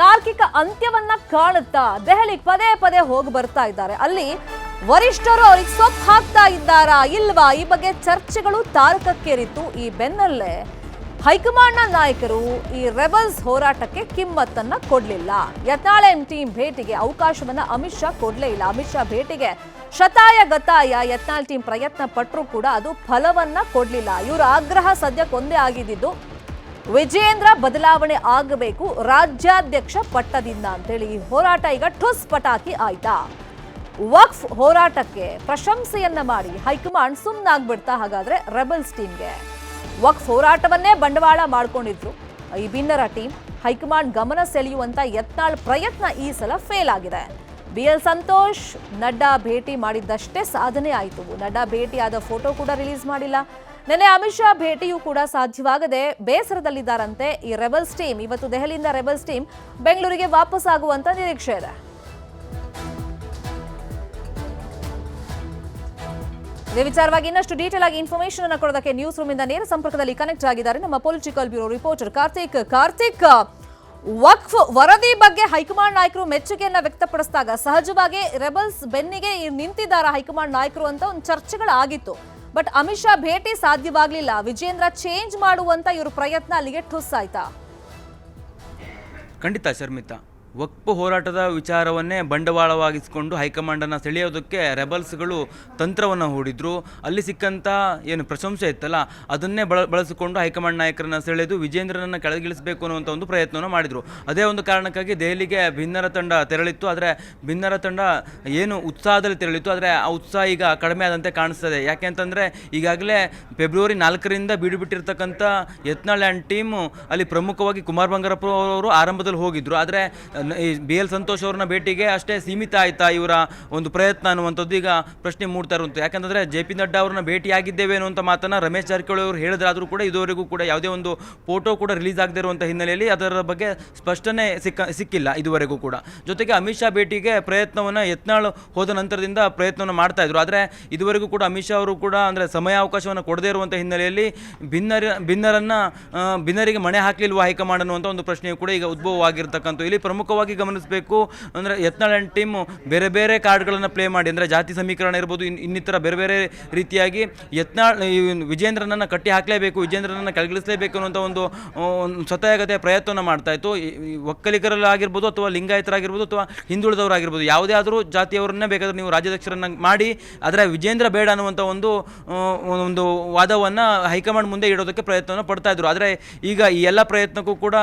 ತಾರ್ಕಿಕ ಅಂತ್ಯವನ್ನ ಕಾಣುತ್ತಾ ದೆಹಲಿ ಪದೇ ಪದೇ ಹೋಗಿ ಬರ್ತಾ ಇದ್ದಾರೆ. ಅಲ್ಲಿ ವರಿಷ್ಠರು ಅವ್ರಿಗೆ ಸೊಪ್ಪು ಹಾಕ್ತಾ ಇದ್ದಾರಾ ಇಲ್ವಾ ಈ ಬಗ್ಗೆ ಚರ್ಚೆಗಳು ತಾರಕಕ್ಕೇರಿತ್ತು. ಈ ಬೆನ್ನಲ್ಲೇ ಹೈಕಮಾಂಡ್ನ ನಾಯಕರು ಈ ರೆಬಲ್ಸ್ ಹೋರಾಟಕ್ಕೆ ಕಿಮ್ಮತ್ತನ್ನ ಕೊಡಲಿಲ್ಲ. ಯತ್ನಾಳ್ ಟೀಮ್ ಭೇಟಿಗೆ ಅವಕಾಶವನ್ನ ಅಮಿತ್ ಶಾ ಕೊಡ್ಲೇ ಇಲ್ಲ. ಅಮಿತ್ ಶಾ ಭೇಟಿಗೆ ಶತಾಯ ಗತಾಯ ಯತ್ನಾಳ್ ಟೀಮ್ ಪ್ರಯತ್ನ ಪಟ್ಟರು ಕೂಡ ಅದು ಫಲವನ್ನ ಕೊಡಲಿಲ್ಲ. ಇವರ ಆಗ್ರಹ ಸದ್ಯಕ್ಕೆ ಒಂದೇ ಆಗಿದ್ದು ವಿಜೇಂದ್ರ ಬದಲಾವಣೆ ಆಗಬೇಕು, ರಾಜ್ಯಾಧ್ಯಕ್ಷ ಪಟ್ಟದಿಂದ ಅಂತೇಳಿ ಈ ಹೋರಾಟ ಈಗ ಠುಸ್ ಪಟಾಕಿ ಆಯ್ತಾ. ವಕ್ಫ್ ಹೋರಾಟಕ್ಕೆ ಪ್ರಶಂಸೆಯನ್ನ ಮಾಡಿ ಹೈಕಮಾಂಡ್ ಸುಮ್ಮನಾಗ್ಬಿಡ್ತಾ ಹಾಗಾದ್ರೆ ರೆಬಲ್ಸ್ ಟೀಮ್ಗೆ. ವಕ್ಫ್ ಹೋರಾಟವನ್ನೇ ಬಂಡವಾಳ ಮಾಡ್ಕೊಂಡಿದ್ರು. ಈ ಭಿನ್ನರ ಟೀಮ್ ಹೈಕಮಾಂಡ್ ಗಮನ ಸೆಳೆಯುವಂತ ಯತ್ನಾಳ್ ಪ್ರಯತ್ನ ಈ ಸಲ ಫೇಲ್ ಆಗಿದೆ. ಬಿ ಎಲ್ ಸಂತೋಷ್ ನಡ್ಡಾ ಭೇಟಿ ಮಾಡಿದ್ದಷ್ಟೇ ಸಾಧನೆ ಆಯಿತು. ನಡ್ಡಾ ಭೇಟಿಯಾದ ಫೋಟೋ ಕೂಡ ರಿಲೀಸ್ ಮಾಡಿಲ್ಲ. ನಿನ್ನೆ ಅಮಿತ್ ಶಾ ಭೇಟಿಯೂ ಕೂಡ ಸಾಧ್ಯವಾಗದೆ ಬೇಸರದಲ್ಲಿದ್ದಾರಂತೆ ಈ ರೆಬಲ್ಸ್ ಟೀಮ್. ಇವತ್ತು ದೆಹಲಿಯಿಂದ ರೆಬಲ್ಸ್ ಟೀಮ್ ಬೆಂಗಳೂರಿಗೆ ವಾಪಸ್ ಆಗುವಂತ ನಿರೀಕ್ಷೆ ಇದೆ. ಇದೇ ವಿಚಾರವಾಗಿ ಇನ್ನಷ್ಟು ಡೀಟೇಲ್ ಆಗಿ ಇನ್ಫಾರ್ಮೇಶನ್ ಅನ್ನು ಕೊಡೋದಕ್ಕೆ ನ್ಯೂಸ್ ರೂಮ್ ಇಂದ ನೇರ ಸಂಪರ್ಕದಲ್ಲಿ ಕನೆಕ್ಟ್ ಆಗಿದ್ದಾರೆ ನಮ್ಮ political bureau reporter Karthik. Karthik, ವಕ್ಫ್ ವರದಿ ಬಗ್ಗೆ ಹೈಕಮಾಂಡ್ ನಾಯಕರು ಮೆಚ್ಚುಗೆಯನ್ನ ವ್ಯಕ್ತಪಡಿಸಿದಾಗ ಸಹಜವಾಗಿ ರೆಬಲ್ಸ್ ಬೆನ್ನಿಗೆ ನಿಂತಿದ್ದಾರೆ ಹೈಕಮಾಂಡ್ ನಾಯಕರು ಅಂತ ಒಂದು ಚರ್ಚೆಗಳಾಗಿತ್ತು. ಬಟ್ ಅಮಿತ್ ಶಾ ಭೇಟಿ ಸಾಧ್ಯವಾಗಲಿಲ್ಲ. ವಿಜೇಂದ್ರ ಚೇಂಜ್ ಮಾಡುವಂತ ಇವರು ಪ್ರಯತ್ನ ಅಲ್ಲಿಗೆ ಠುಸ್ ಆಯ್ತಾ? ಖಂಡಿತ ಶರ್ಮಿತಾ ವಕ್ಫ್ ಹೋರಾಟದ ವಿಚಾರವನ್ನೇ ಬಂಡವಾಳವಾಗಿಸಿಕೊಂಡು ಹೈಕಮಾಂಡನ್ನು ಸೆಳೆಯೋದಕ್ಕೆ ರೆಬಲ್ಸ್ಗಳು ತಂತ್ರವನ್ನು ಹೂಡಿದ್ರು. ಅಲ್ಲಿ ಸಿಕ್ಕಂಥ ಏನು ಪ್ರಶಂಸೆ ಇತ್ತಲ್ಲ, ಅದನ್ನೇ ಬಳ, ಬಳಸಿಕೊಂಡು ಹೈಕಮಾಂಡ್ ನಾಯಕರನ್ನು ಸೆಳೆದು ವಿಜೇಂದ್ರನನ್ನು ಕೆಳಗಿಳಿಸಬೇಕು ಅನ್ನುವಂಥ ಒಂದು ಪ್ರಯತ್ನವನ್ನು ಮಾಡಿದರು. ಅದೇ ಒಂದು ಕಾರಣಕ್ಕಾಗಿ ದೆಹಲಿಗೆ ಭಿನ್ನರ ತಂಡ ತೆರಳಿತ್ತು. ಆದರೆ ಭಿನ್ನರ ತಂಡ ಏನು ಉತ್ಸಾಹದಲ್ಲಿ ತೆರಳಿತ್ತು. ಆದರೆ ಆ ಉತ್ಸಾಹ ಈಗ ಕಡಿಮೆ ಆದಂತೆ ಕಾಣಿಸ್ತದೆ. ಯಾಕೆ ಅಂತಂದರೆ, ಈಗಾಗಲೇ ಫೆಬ್ರವರಿ ನಾಲ್ಕರಿಂದ ಬೀಡುಬಿಟ್ಟಿರ್ತಕ್ಕಂಥ ಯತ್ನಾಳ್ ಆ್ಯಂಡ್ ಟೀಮು ಅಲ್ಲಿ ಪ್ರಮುಖವಾಗಿ ಕುಮಾರ್ ಬಂಗಾರಪ್ಪ ಅವರು ಆರಂಭದಲ್ಲಿ ಹೋಗಿದ್ರು. ಆದರೆ ಈ ಬಿ ಎಲ್ ಸಂತೋಷ್ ಅವ್ರನ್ನ ಭೇಟಿಗೆ ಅಷ್ಟೇ ಸೀಮಿತ ಆಯ್ತಾ ಇವರ ಒಂದು ಪ್ರಯತ್ನ ಅನ್ನುವಂಥದ್ದು ಈಗ ಪ್ರಶ್ನೆ ಮೂಡ್ತಾ ಇರುವಂತ. ಯಾಕಂದ್ರೆ ಜೆ ಪಿ ನಡ್ಡಾ ಅವ್ರನ್ನ ಭೇಟಿಯಾಗಿದ್ದೇವೆ ಅನ್ನುವಂಥ ಮಾತನ್ನು ರಮೇಶ್ ಜಾರಕಿಹೊಳಿ ಅವರು ಹೇಳಿದ್ರಾದರೂ ಕೂಡ ಇದುವರೆಗೂ ಕೂಡ ಯಾವುದೇ ಒಂದು ಫೋಟೋ ಕೂಡ ರಿಲೀಸ್ ಆಗದೇ ಇರುವಂಥ ಹಿನ್ನೆಲೆಯಲ್ಲಿ ಅದರ ಬಗ್ಗೆ ಸ್ಪಷ್ಟನೆ ಸಿಕ್ಕ ಸಿಕ್ಕಿಲ್ಲ ಇದುವರೆಗೂ ಕೂಡ. ಜೊತೆಗೆ ಅಮಿತ್ ಶಾ ಭೇಟಿಗೆ ಪ್ರಯತ್ನವನ್ನು ಯತ್ನಾಳ್ ಹೋದ ನಂತರದಿಂದ ಪ್ರಯತ್ನವನ್ನು ಮಾಡ್ತಾ ಇದ್ರು. ಆದರೆ ಇದುವರೆಗೂ ಕೂಡ ಅಮಿತ್ ಶಾ ಅವರು ಕೂಡ ಅಂದರೆ ಸಮಯಾವಕಾಶವನ್ನು ಕೊಡದೇ ಇರುವಂಥ ಹಿನ್ನೆಲೆಯಲ್ಲಿ ಭಿನ್ನರ ಭಿನ್ನರನ್ನು ಭಿನ್ನರಿಗೆ ಮಣೆ ಹಾಕಲಿಲ್ವ ಹೈಕಮಾಂಡ್ ಅನ್ನುವಂಥ ಒಂದು ಪ್ರಶ್ನೆಯು ಕೂಡ ಈಗ ಉದ್ಭವವಾಗಿರ್ತಕ್ಕಂಥ ಇಲ್ಲಿ ಪ್ರಮುಖವಾಗಿ ಗಮನಿಸಬೇಕು ಅಂದರೆ ಯತ್ನಾಳ್ ಆ್ಯಂಡ್ ಟೀಮ್ ಬೇರೆ ಬೇರೆ ಕಾರ್ಡ್ಗಳನ್ನು ಪ್ಲೇ ಮಾಡಿ, ಅಂದರೆ ಜಾತಿ ಸಮೀಕರಣ ಇರ್ಬೋದು, ಇನ್, ಇನ್ನಿತರ ಬೇರೆ ಬೇರೆ ರೀತಿಯಾಗಿ ಯತ್ನಾಳ್ ವಿಜೇಂದ್ರನನ್ನು ಕಟ್ಟಿ ಹಾಕಲೇಬೇಕು, ವಿಜೇಂದ್ರನನ್ನು ಕೆಳಗಿಳಿಸಲೇಬೇಕು ಅನ್ನುವಂಥ ಒಂದು ಸ್ವತಃಗತೆಯ ಪ್ರಯತ್ನವನ್ನು ಮಾಡ್ತಾ ಇತ್ತು. ಒಕ್ಕಲಿಗರಲ್ಲಾಗಿರ್ಬೋದು ಅಥವಾ ಲಿಂಗಾಯತರಾಗಿರ್ಬೋದು ಅಥವಾ ಹಿಂದುಳಿದವರಾಗಿರ್ಬೋದು, ಯಾವುದೇ ಆದರೂ ಜಾತಿಯವರನ್ನೇ ಬೇಕಾದರೂ ನೀವು ರಾಜ್ಯಾಧ್ಯಕ್ಷರನ್ನ ಮಾಡಿ, ಆದರೆ ವಿಜೇಂದ್ರ ಬೇಡ ಅನ್ನುವಂಥ ಒಂದು ಒಂದು ವಾದವನ್ನು ಹೈಕಮಾಂಡ್ ಮುಂದೆ ಇಡೋದಕ್ಕೆ ಪ್ರಯತ್ನವನ್ನು ಪಡ್ತಾ ಇದ್ರು. ಆದರೆ ಈಗ ಈ ಎಲ್ಲ ಪ್ರಯತ್ನಕ್ಕೂ ಕೂಡ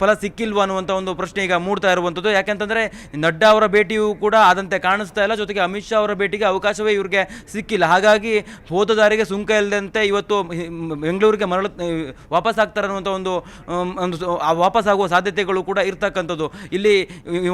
ಫಲ ಸಿಕ್ಕಿಲ್ವಾ ಅನ್ನುವಂಥ ಒಂದು ಪ್ರಶ್ನೆ ಈಗ ಮೂಡ್ತಾ ಇರುವಂಥದ್ದು ಯಾಕೆಂತಂದರೆ ನಡ್ಡಾ ಅವರ ಭೇಟಿಯೂ ಕೂಡ ಆದಂತೆ ಕಾಣಿಸ್ತಾ ಇಲ್ಲ. ಜೊತೆಗೆ ಅಮಿತ್ ಶಾ ಅವರ ಭೇಟಿಗೆ ಅವಕಾಶವೇ ಇವರಿಗೆ ಸಿಕ್ಕಿಲ್ಲ. ಹಾಗಾಗಿ ಹೋದ ದಾರಿಗೆ ಸುಂಕ ಇಲ್ಲದಂತೆ ಇವತ್ತು ಬೆಂಗಳೂರಿಗೆ ಮರಳ ವಾಪಸ್ ಆಗ್ತಾರೆ ಅನ್ನುವಂಥ ಒಂದು ಒಂದು ವಾಪಸ್ ಆಗುವ ಸಾಧ್ಯತೆಗಳು ಕೂಡ ಇರ್ತಕ್ಕಂಥದ್ದು. ಇಲ್ಲಿ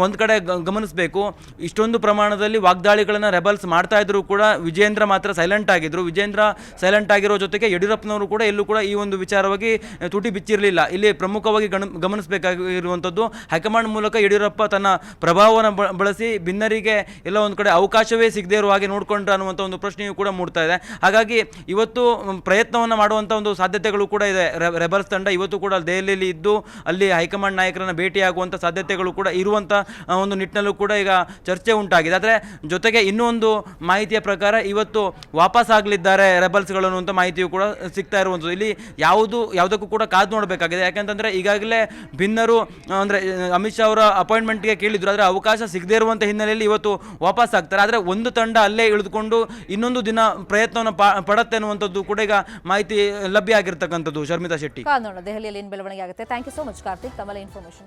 ಒಂದು ಕಡೆ ಗಮನಿಸಬೇಕು. ಇಷ್ಟೊಂದು ಪ್ರಮಾಣದಲ್ಲಿ ವಾಗ್ದಾಳಿಗಳನ್ನು ರೆಬಲ್ಸ್ ಮಾಡ್ತಾ ಇದ್ರು ಕೂಡ ವಿಜೇಂದ್ರ ಮಾತ್ರ ಸೈಲೆಂಟ್ ಆಗಿದ್ರು. ವಿಜೇಂದ್ರ ಸೈಲೆಂಟ್ ಆಗಿರೋ ಜೊತೆಗೆ ಯಡಿಯೂರಪ್ಪನವರು ಕೂಡ ಎಲ್ಲೂ ಕೂಡ ಈ ಒಂದು ವಿಚಾರವಾಗಿ ತುಟಿ ಬಿಚ್ಚಿರಲಿಲ್ಲ. ಇಲ್ಲಿ ಪ್ರಮುಖವಾಗಿ ಗಮನಿಸಬೇಕಾಗಿರುವಂಥದ್ದು ಹೈಕಮಾಂಡ್ ಮೂಲಕ ಯಡಿಯೂರಪ್ಪ ತನ್ನ ಪ್ರಭಾವವನ್ನು ಬಳಸಿ ಭಿನ್ನರಿಗೆ ಎಲ್ಲ ಒಂದು ಕಡೆ ಅವಕಾಶವೇ ಸಿಗದೇ ಇರುವ ಹಾಗೆ ನೋಡಿಕೊಂಡ್ರೆ ಅನ್ನುವಂಥ ಒಂದು ಪ್ರಶ್ನೆಯೂ ಕೂಡ ಮೂಡ್ತಾ ಇದೆ. ಹಾಗಾಗಿ ಇವತ್ತು ಪ್ರಯತ್ನವನ್ನು ಮಾಡುವಂಥ ಒಂದು ಸಾಧ್ಯತೆಗಳು ಕೂಡ ಇದೆ. ರೆಬರ್ಸ್ ತಂಡ ಇವತ್ತು ಕೂಡ ದೆಹಲಿಯಲ್ಲಿ ಇದ್ದು, ಅಲ್ಲಿ ಹೈಕಮಾಂಡ್ ನಾಯಕರನ್ನ ಭೇಟಿಯಾಗುವಂಥ ಸಾಧ್ಯತೆಗಳು ಕೂಡ ಇರುವಂಥ ಒಂದು ನಿಟ್ಟಿನಲ್ಲೂ ಕೂಡ ಈಗ ಚರ್ಚೆ ಉಂಟಾಗಿದೆ. ಆದರೆ ಜೊತೆಗೆ ಇನ್ನೊಂದು ಮಾಹಿತಿಯ ಪ್ರಕಾರ ಇವತ್ತು ವಾಪಸ್ ಆಗಲಿದ್ದಾರೆ ರೆಬಲ್ಸ್ಗಳು ಅನ್ನುವಂಥ ಮಾಹಿತಿಯು ಕೂಡ ಸಿಗ್ತಾ ಇರುವಂಥದ್ದು ಇಲ್ಲಿ ಯಾವುದು, ಯಾವುದಕ್ಕೂ ಕೂಡ ಕಾದು ನೋಡಬೇಕಾಗಿದೆ. ಯಾಕಂತಂದರೆ ಈಗಾಗಲೇ ಭಿನ್ನರು, ಅಂದರೆ, ಅಮಿತ್ ಅವರ ಅಪಾಯಿಂಟ್ಮೆಂಟ್ಗೆ ಕೇಳಿದ್ರು. ಆದರೆ ಅವಕಾಶ ಸಿಗದೇ ಇರುವಂಥ ಹಿನ್ನೆಲೆಯಲ್ಲಿ ಇವತ್ತು ವಾಪಸ್ ಆಗ್ತಾರೆ. ಆದರೆ ಒಂದು ತಂಡ ಅಲ್ಲೇ ಇಳಿದುಕೊಂಡು ಇನ್ನೊಂದು ದಿನ ಪ್ರಯತ್ನವನ್ನು ಪಡತ್ತೆ ಅನ್ನುವಂಥದ್ದು ಕೂಡ ಈಗ ಮಾಹಿತಿ ಲಭ್ಯ ಆಗಿರ್ತಕ್ಕಂಥದ್ದು ಶರ್ಮಿತಾ ಶೆಟ್ಟಿ. ನೋಡೋಣ. ದೆಹಲಿಯಲ್ಲಿ ಏನು ಬೆಳವಣಿಗೆ ಆಗುತ್ತೆ. Thank you so much Karthik. ತಮ್ಮಲ್ಲಿ ಇನ್ಫಾರ್ಮೇಶನ್